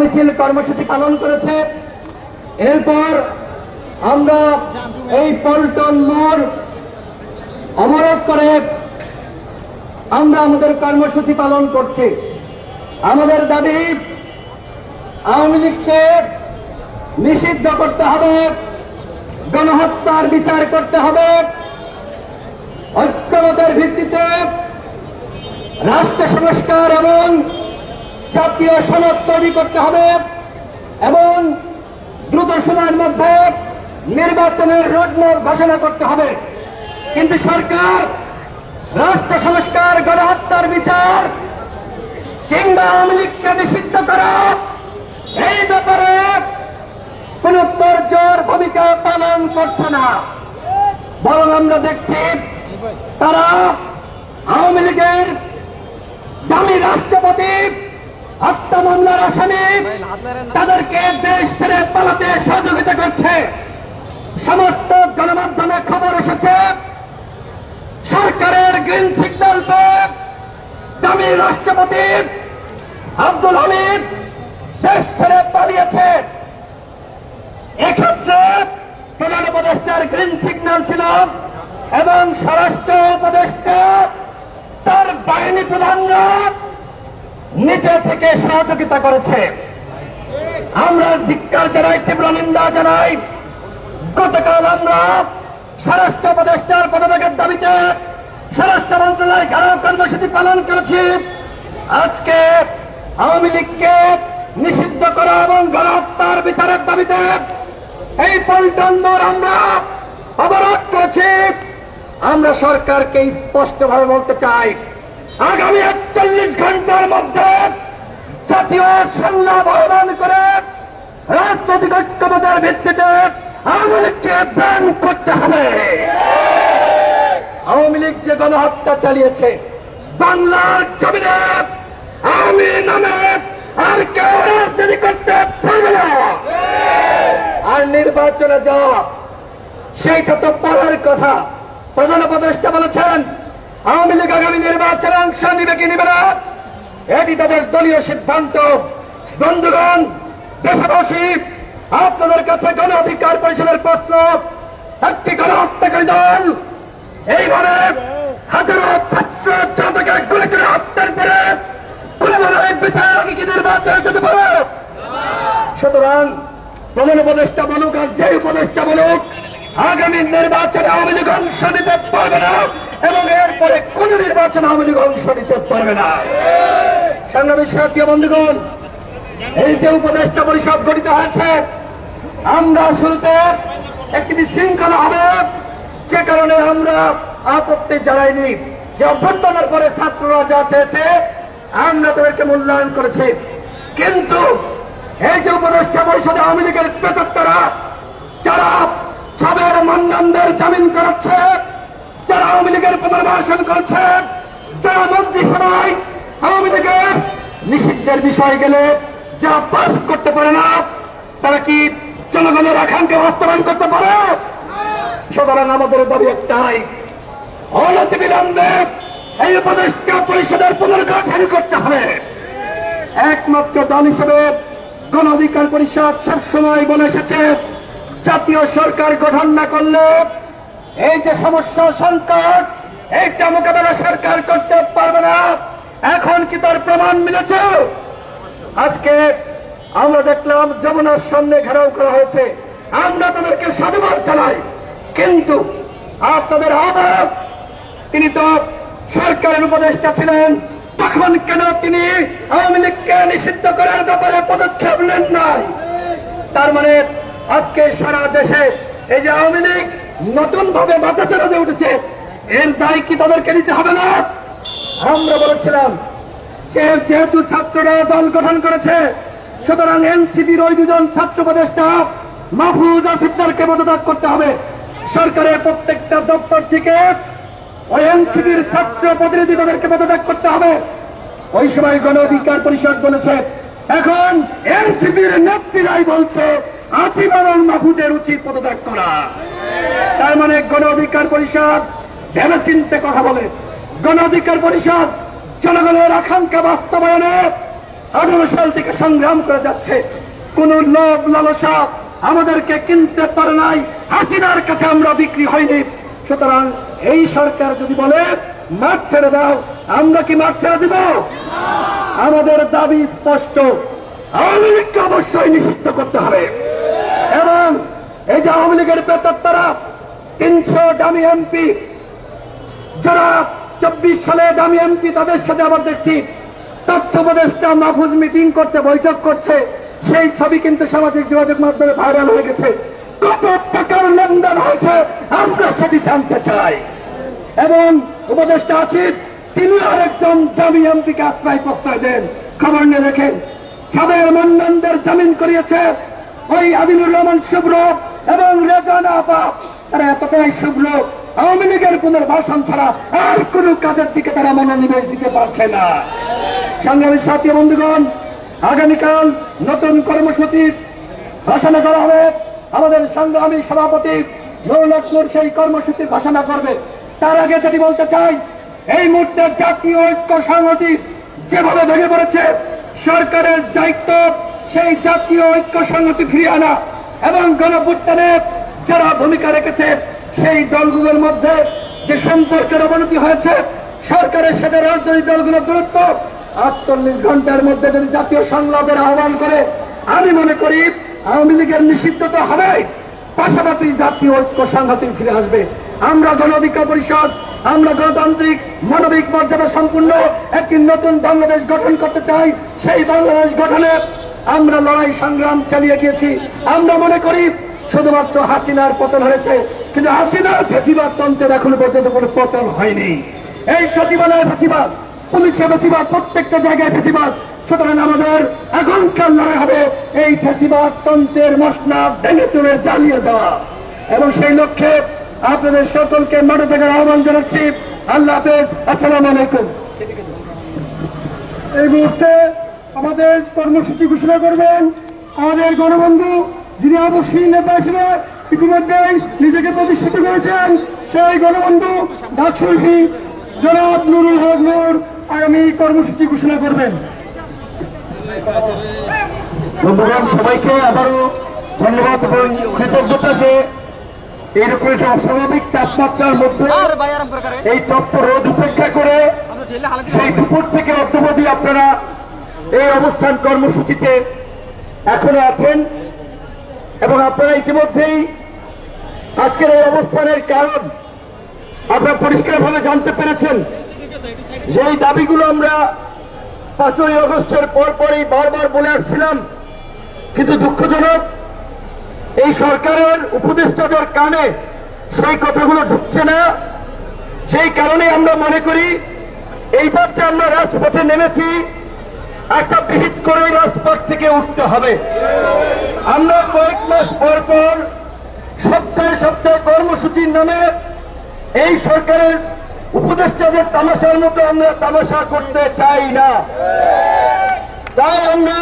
মিছিল কর্মসূচি পালন করেছে। এরপর আমরা এই পল্টন মোড় অবরোধ করে আমরা আমাদের কর্মসূচি পালন করছি। আমাদের দাবি, আওয়ামী লীগকে নিষিদ্ধ করতে হবে, গণহত্যার বিচার করতে হবে। ঐক্যমতের ভিত্তিতে রাষ্ট্র সংস্কার এবং জাতীয় সনদ তৈরি করতে হবে এবং দ্রুত সময়ের মধ্যে নির্বাচনের রোডম্যাপ ঘোষণা করতে হবে। কিন্তু সরকার, রাষ্ট্র সংস্কার, গণহত্যার বিচার কিংবা আওয়ামী লীগকে নিষিদ্ধ করা, এই ব্যাপারে কোন তর্জর ভূমিকা পালন করছে না। বরং আমরা দেখছি তারা আওয়ামী লীগের দামি রাষ্ট্রপতি হত্যা মামলার আসামি তাদেরকে দেশ ছেড়ে পালাতে সহযোগিতা করছে। সমস্ত গণমাধ্যমে খবর এসেছে, সরকারের গ্রিন সিগন্যাল দামি রাষ্ট্রপতি আব্দুল হামিদ দেশ ছেড়ে পালিয়েছে। এক্ষেত্রে প্রধান উপদেষ্টার গ্রিন সিগন্যাল ছিল এবং স্বরাষ্ট্র উপদেষ্টা, তার বাহিনী প্রধানরা নিচে থেকে সহযোগিতা করেছে। আমরা ধিক্কার জানাই, তীব্র নিন্দা জানাই। গতকাল আমরা স্বরাষ্ট্র উপদেষ্টার পদত্যাগের দাবিতে স্বরাষ্ট্র মন্ত্রণালয় ঘেরাও কর্মসূচি পালন করেছি। আজকে আওয়ামী লীগকে নিষিদ্ধ করা এবং গণহত্যার বিচারের দাবিতে এই পল্টন আমরা অবরোধ করেছি। আমরা সরকারকে স্পষ্টভাবে বলতে চাই আগামী একচল্লিশ ঘণ্টার মধ্যে জাতীয় সংলাপ আহ্বান করে রাজনৈতিক ঐক্যমতের ভিত্তিতে আওয়ামী লীগকে ব্যান করতে হবে। আওয়ামী লীগ যে গণহত্যা চালিয়েছে, বাংলার জমিনে আওয়ামী নামে আর কেউ রাজনীতি করতে পারবে না। আর নির্বাচনে যাওয়া, সেইটা তো পড়ার কথা। প্রধান উপদেষ্টা বলেছেন আওয়ামী লীগ আগামী নির্বাচনে অংশ নিবে কি নিবে না? এটি তাদের দলীয় সিদ্ধান্ত। বন্ধুগণ, দেশবাসী, আপনাদের কাছে গণ অধিকার পরিষদের প্রশ্ন। একটি গণহত্যাকারী দল। এইভাবে হাজারো ছাত্র জনতাকে গুলি করে হত্যার পরে সুতরাং প্রধান উপদেষ্টা বলুক আর যে উপদেষ্টা বলুক আগামী নির্বাচনে আওয়ামী লীগ অংশ নিতে পারবে না এবং এরপরে কোন নির্বাচনে আওয়ামী লীগ অংশ নিতে পারবে না। সংগ্রামী সাথী বন্ধুগণ, এই যে উপদেষ্টা পরিষদ গঠিত হয়েছে, আমরা শুরুতে একটি বিশৃঙ্খলা হবে, যে কারণে আমরা আপত্তি জানাইনি যে অভ্যর্থনার পরে ছাত্ররা যা চেয়েছে, আমরা তাদেরকে মূল্যায়ন করেছি। কিন্তু এই যে উপদেষ্টা পরিষদে আওয়ামী লীগের প্রেতাত্মারা, যারা সাবের মান্নানদের জামিন করাচ্ছে যারা আওয়ামী লীগের পুনর্বাসন করছে, যারা মন্ত্রিসভায় আওয়ামী লীগের নিষিদ্ধের বিষয় গেলে যা পাস করতে পারে না, তারা কি জনগণের আকাঙ্ক্ষা বাস্তবায়ন করতে পারে? সুতরাং আমাদের দাবি একটাই, অনতি বিলম্বে এই উপদেষ্টা পরিষদের পুনর্গঠন করতে হবে। একমাত্র দল হিসেবে গণ অধিকার পরিষদ সবসময় বলে এসেছে জাতীয় সরকার গঠন না করলে এই যে সমস্যা, সংকট, এইটা মোকাবেলা সরকার করতে পারবে না। এখন কি তার প্রমাণ মিলেছে? আজকে আমরা দেখলাম যমুনার সামনে ঘেরাও করা হয়েছে। আমরা তাদেরকে সাধুবাদ জানাই। কিন্তু আপনাদের আহ্বায়ক, তিনি তো সরকারের উপদেষ্টা ছিলেন। তখন কেন তিনি আওয়ামী লীগকে নিষিদ্ধ করার ব্যাপারে পদক্ষেপ নেন নাই? তার মানে আজকে সারা দেশে এই যে আওয়ামী লীগ নতুন ভাবে মাথা চালাতে উঠেছে, এর দায় কি তাদেরকে নিতে হবে না? আমরা বলেছিলাম, যেহেতু ছাত্ররা দল গঠন করেছে, সুতরাং এনসিপির ওই দুজন ছাত্র উপদেষ্টা মাহফুজ আসিফদারকে পদত্যাগ করতে হবে। সরকারের প্রত্যেকটা দপ্তর থেকে ওই এনসিপির ছাত্র প্রতিনিধি তাদেরকে পদত্যাগ করতে হবে। ওই সময় গণ অধিকার পরিষদ বলেছে এখন এনসিপির নেত্রীরাই বলছে আসিফ এবং মাহফুজের উচিত পদত্যাগ করা। তার মানে গণ অধিকার পরিষদ ভেবে চিনতে কথা বলে। গণ অধিকার পরিষদ জনগণের আকাঙ্ক্ষা বাস্তবায়নে আঠারো সাল থেকে সংগ্রাম করে যাচ্ছে। কোন লোভ লালসা আমাদেরকে কিনতে পারে নাই। হাসিনার কাছে আমরা বিক্রি হয়নি। সুতরাং এই সরকার যদি বলে মাঠ ছেড়ে দাও। আমরা কি মাঠ ছেড়ে দিব? আমাদের দাবি স্পষ্ট। আওয়ামী লীগকে অবশ্যই নিষিদ্ধ করতে হবে। এবং এই যে আওয়ামী লীগের প্রেতাত্মারা, তিনশো দামি এমপি যারা চব্বিশ সালে দামি এমপি তাদের সাথে আবার দেখছি, তথ্য উপদেষ্টা মাহফুজ মিটিং করছে, বৈঠক করছে, সেই ছবি কিন্তু সামাজিক যোগাযোগ মাধ্যমে ভাইরাল হয়ে গেছে। কত টাকার লেনদেন হয়েছে, আমরা সেটি জানতে চাই। এবং উপদেষ্টা আছেন তিনি আরেকজন দামি এমপিকে আশ্রয় প্রশ্রয় দেন। খবর নিয়ে দেখেন সাবের মন্ডনদের জামিন করিয়েছে ওই আদিনুর রহমান শুভ্র এবং রেজানা আপা। তারা এতটাই শুভ্র, আওয়ামী লীগের পুনর্বাসন ছাড়া আর কোন কাজের দিকে তারা মনোনিবেশ দিতে পারছে না। সংগ্রামী সাথী বন্ধুগণ, আগামীকাল নতুন কর্মসূচি ঘোষণা করা হবে। আমাদের সংগ্রামী সভাপতি নুরুল সেই কর্মসূচি ঘোষণা করবে। তার আগে যেটি বলতে চাই, এই মুহূর্তে জাতীয় ঐক্য সংহতি যেভাবে ভেঙে পড়েছে, সরকারের দায়িত্ব সেই জাতীয় ঐক্য সংহতি ফিরিয়ে আনা এবং গণপুত্থানে যারা ভূমিকা রেখেছে, সেই দলগুলোর মধ্যে যে সম্পর্কের অবনতি হয়েছে, সরকারের সাথে রাজনৈতিক দলগুলোর দূরত্ব, আটচল্লিশ ঘণ্টার মধ্যে যদি জাতীয় সংলাপের আহ্বান করে, আমি মনে করি আওয়ামী লীগের নিষিদ্ধ তো হবে পাশাপাশি জাতীয় ঐক্য সংহতি ফিরে আসবে। আমরা গণ অধিকার পরিষদ, আমরা গণতান্ত্রিক, মানবিক মর্যাদা সম্পূর্ণ একটি নতুন বাংলাদেশ গঠন করতে চাই। সেই বাংলাদেশ গঠনে আমরা লড়াই সংগ্রাম চালিয়ে গিয়েছি। আমরা মনে করি শুধুমাত্র হাসিনার পতন হয়েছে, কিন্তু হাসিনার ফেসিবাদ তন্ত্রের এখনও পর্যন্ত কোনো পতন হয়নি। এই সচিবালয়ের ফেসিবাদ, পুলিশের ফেসিবাদ, প্রত্যেকটা জায়গায় ফেসিবাদ। সুতরাং আমাদের এখনকার লড়াই হবে এই ফেসিবাদ তন্ত্রের মশলা ভেঙে তুলে জ্বালিয়ে দেওয়া। এবং সেই লক্ষ্যে আপনাদের সকলকে মাঠে থাকার আহ্বান জানাচ্ছি। আল্লাহ হাফেজ, আসসালাম আলাইকুম। এই মুহূর্তে আমাদের কর্মসূচি ঘোষণা করবেন আমাদের গণবন্ধু, যিনি অবশ্যই নেতা হিসেবে ইতিমধ্যেই নিজেকে প্রতিষ্ঠিত করেছেন, সেই গণবন্ধু ডাকশিল্পী জনাব নুরুল হক নূর, আগামী কর্মসূচি ঘোষণা করবেন। বন্ধুগণ সবাইকে, আবারও ধন্যবাদ এবং কৃতজ্ঞতা যে এইরকম একটা অস্বাভাবিক তাপমাত্রার মধ্যে এই তপ্ত রোদ উপেক্ষা করে সেই দুপুর থেকে অদ্যবধি আপনারা এই অবস্থান কর্মসূচিতে এখনও আছেন এবং আপনারা ইতিমধ্যেই আজকের এই অবস্থানের কারণ আপনারা পরিষ্কারভাবে জানতে পেরেছেন যে এই দাবিগুলো আমরা পাঁচই আগস্টের পর পরই বারবার বলে আসছিলাম কিন্তু দুঃখজনক এই সরকারের উপদেষ্টাদের কানে সেই কথাগুলো ঢুকছে না। সেই কারণে আমরা মনে করি, এইবার যে আমরা রাজপথে নেমেছি, একটা বিহিত করে রাজপথ থেকে উঠতে হবে। আমরা কয়েক মাস পর পর সপ্তাহে সপ্তাহে কর্মসূচির নামে এই সরকারের উপদেষ্টাদের তামাশার মতো আমরা তামাশা করতে চাই না। তাই আমরা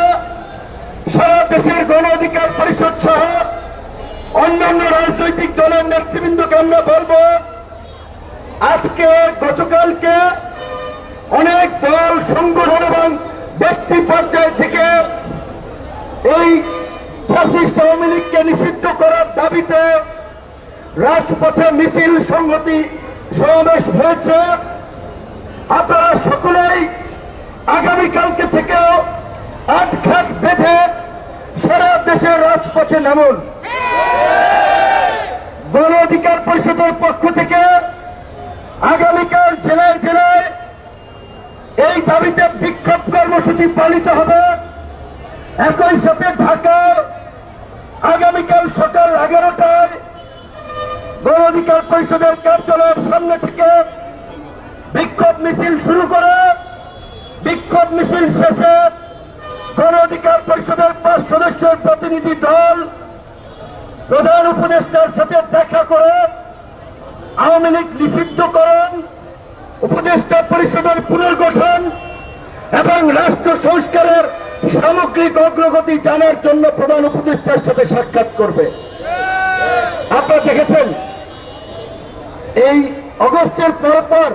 সারা দেশের গণ অধিকার পরিষদ সহ অন্যান্য রাজনৈতিক দলের নেতৃবৃন্দকে আমরা বলব, আজকে গতকালকে অনেক দল, সংগঠন এবং ব্যক্তি পর্যায় থেকে এই ফ্যাসিস্ট আওয়ামী লীগকে নিষিদ্ধ করার দাবিতে রাজপথে মিছিল সংহতি সমাবেশ হয়েছে। আপনারা সকলেই আগামীকালকে থেকেও আট ঘাট বেঁধে সারা দেশের রাজপথে নামুন। গণ অধিকার পরিষদের পক্ষ থেকে আগামীকাল জেলায় জেলায় এই দাবিতে বিক্ষোভ কর্মসূচি পালিত হবে। একই সাথে ঢাকার আগামীকাল সকাল এগারোটায় গণ অধিকার পরিষদের কার্যালয়ের সামনে থেকে বিক্ষোভ মিছিল শুরু করে। বিক্ষোভ মিছিল শেষে গণ অধিকার পরিষদের পাঁচ সদস্যের প্রতিনিধি দল প্রধান উপদেষ্টার সাথে দেখা করে আওয়ামী লীগ নিষিদ্ধকরণ উপদেষ্টা পরিষদের পুনর্গঠন এবং রাষ্ট্র সংস্কারের সামগ্রিক অগ্রগতি জানার জন্য প্রধান উপদেষ্টার সাথে সাক্ষাৎ করবে। আপনারা দেখেছেন, এই অগস্টের পর পর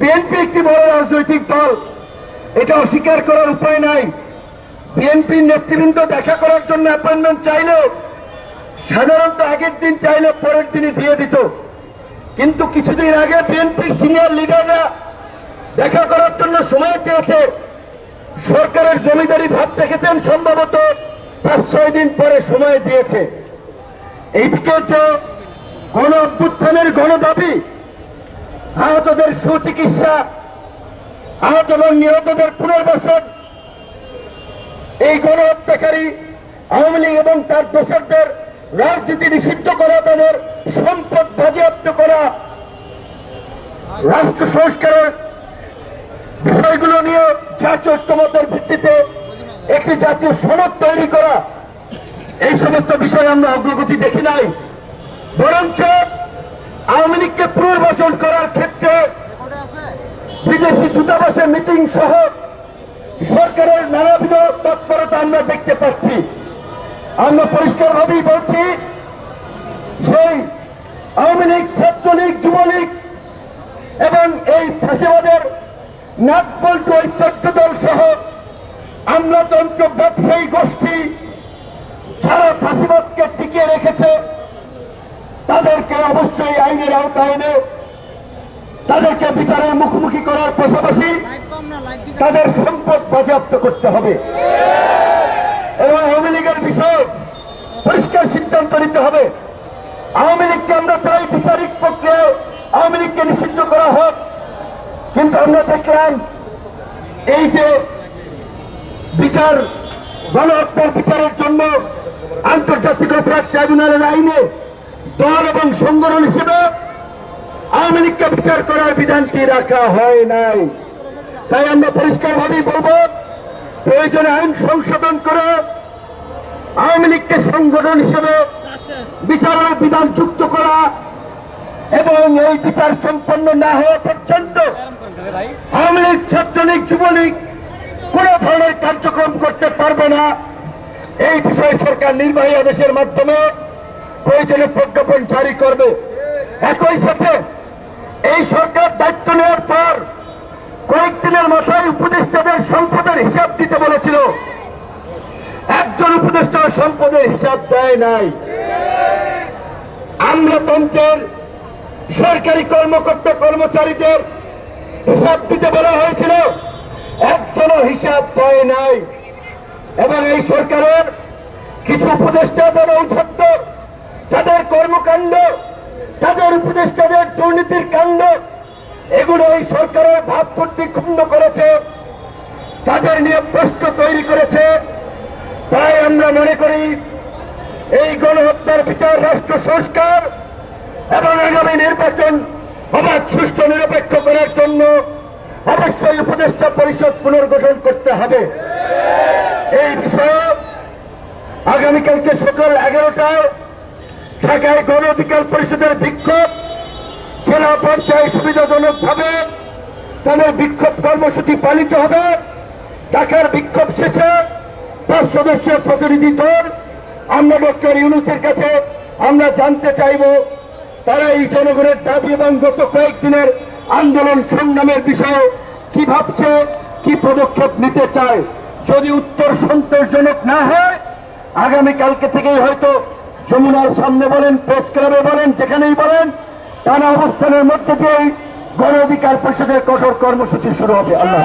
বিএনপি একটি বড় রাজনৈতিক দল। এটা অস্বীকার করার উপায় নাই। বিএনপির নেতৃবৃন্দ দেখা করার জন্য অ্যাপয়েন্টমেন্ট চাইলেও সাধারণত আগের দিন চাইলে পরের দিনই দিয়ে দিত। কিন্তু কিছুদিন আগে বিএনপির সিনিয়র লিডাররা দেখা করার জন্য সময় চেয়েছে। সরকারের জমিদারি ভাব দেখেছেন সম্ভবত পাঁচ, ছয় দিন পরে সময় দিয়েছে। এইদিকে তো গণ অভ্যুত্থানের গণদাবি আহতদের সুচিকিৎসা, আহত এবং নিহতদের পুনর্বাসন, এই গণহত্যাকারী আওয়ামী লীগ এবং তার দোষকদের রাজনীতি নিষিদ্ধ করা, তাদের সম্পদ বাজেয়াপ্ত করা, রাষ্ট্র সংস্কারের বিষয়গুলো নিয়ে জাতীয় ঐক্যমতের ভিত্তিতে একটি জাতীয় সনদ তৈরি করা, এই সমস্ত বিষয়ে আমরা অগ্রগতি দেখি নাই। বরঞ্চ আওয়ামী লীগকে পুনর্বাসন করার ক্ষেত্রে বিদেশি দূতাবাসের মিটিং সহ সরকারের নানাবিধ তৎপরতা আমরা দেখতে পাচ্ছি। আমরা পরিষ্কারভাবেই বলছি, সেই আওয়ামী লীগ, ছাত্রলীগ, যুবলীগ এবং এই ফাঁসিবাদের নাগপল্টু ওই চট্ট দল সহ আমলাতন্ত্র ব্যবসায়ী গোষ্ঠী যারা ফাঁসিবাদকে টিকিয়ে রেখেছে, তাদেরকে অবশ্যই আইনের আওতায় এনে, তাদেরকে বিচারের মুখোমুখি করার পাশাপাশি তাদের সম্পদ বাজেয়াপ্ত করতে হবে। বিষয়ে পরিষ্কার সিদ্ধান্ত নিতে হবে। আওয়ামী লীগকে আমরা চাই বিচারিক প্রক্রিয়ায় আওয়ামী লীগকে নিষিদ্ধ করা হোক। কিন্তু আমরা দেখলাম, এই যে বিচার, গণহত্যার বিচারের জন্য আন্তর্জাতিক অপরাধ ট্রাইব্যুনালের আইনে দল এবং সংগঠন হিসেবে আওয়ামী লীগকে বিচার করার বিধানটি রাখা হয় নাই। তাই আমরা পরিষ্কারভাবেই বলব, প্রয়োজনে আইন সংশোধন করে আওয়ামী লীগকে সংগঠন হিসেবে বিচারের বিধান যুক্ত করা এবং এই বিচার সম্পন্ন না হওয়া পর্যন্ত আওয়ামী লীগ, ছাত্রলীগ, যুবলীগ কোন ধরনের কার্যক্রম করতে পারবে না। এই বিষয়ে সরকার নির্বাহী আদেশের মাধ্যমে প্রয়োজনে প্রজ্ঞাপন জারি করবে। একই সাথে এই সরকার দায়িত্ব নেওয়ার পর কয়েকদিনের মাথায় উপদেষ্টাদের সম্পদের হিসাব দিতে বলেছিল। একজন উপদেষ্টা সম্পদের হিসাব দেয় নাই। আমলাতন্ত্রের সরকারি কর্মকর্তা কর্মচারীদের হিসাব দিতে বলা হয়েছিল, একজনও হিসাব দেয় নাই। এবং এই সরকারের কিছু উপদেষ্টাদের ঔদ্ধত্য তাদের কর্মকাণ্ড, তাদের উপদেষ্টাদের দুর্নীতির কাণ্ড, এগুলো এই সরকারের ভাবমূর্তি ক্ষুণ্ণ করেছে, তাদের নিয়ে প্রশ্ন তৈরি করেছে। তাই আমরা মনে করি এই গণহত্যার বিচার, রাষ্ট্র সংস্কার এবং আগামী নির্বাচন অবাধ, সুষ্ঠু, নিরপেক্ষ করার জন্য অবশ্যই উপদেষ্টা পরিষদ পুনর্গঠন করতে হবে। এই বিষয়ে আগামীকালকে সকাল এগারোটায় ঢাকায় গণ অধিকার পরিষদের বিক্ষোভ, জেলা পর্যায়ে সুবিধাজনকভাবে তাদের বিক্ষোভ কর্মসূচি পালিত হবে। ঢাকার বিক্ষোভ শেষে পাঁচ সদস্যের প্রতিনিধি দল আমরা ডক্টর ইউনুসের কাছে আমরা জানতে চাইব, তারা এই জনগণের দাবি এবং গত কয়েকদিনের আন্দোলন সংগ্রামের বিষয়ে কি ভাবছে, কি পদক্ষেপ নিতে চায় যদি উত্তর সন্তোষজনক না হয়, আগামীকালকে থেকেই হয়তো যমুনার সামনে বলেন, প্রেস ক্লাবে বলেন, যেখানেই বলেন, টানা অবস্থানের মধ্যে দিয়েই গণ অধিকার পরিষদের কঠোর কর্মসূচি শুরু হবে আল্লাহ।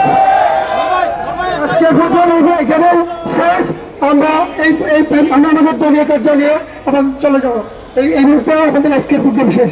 আজকে প্রোগ্রাম এখানে শেষ। আমরা এই আমরা আমাদের দলীয় কার্যালয়ে আবার চলে যাব। এই মুহূর্তে আমাদের আজকে প্রোগ্রাম শেষ।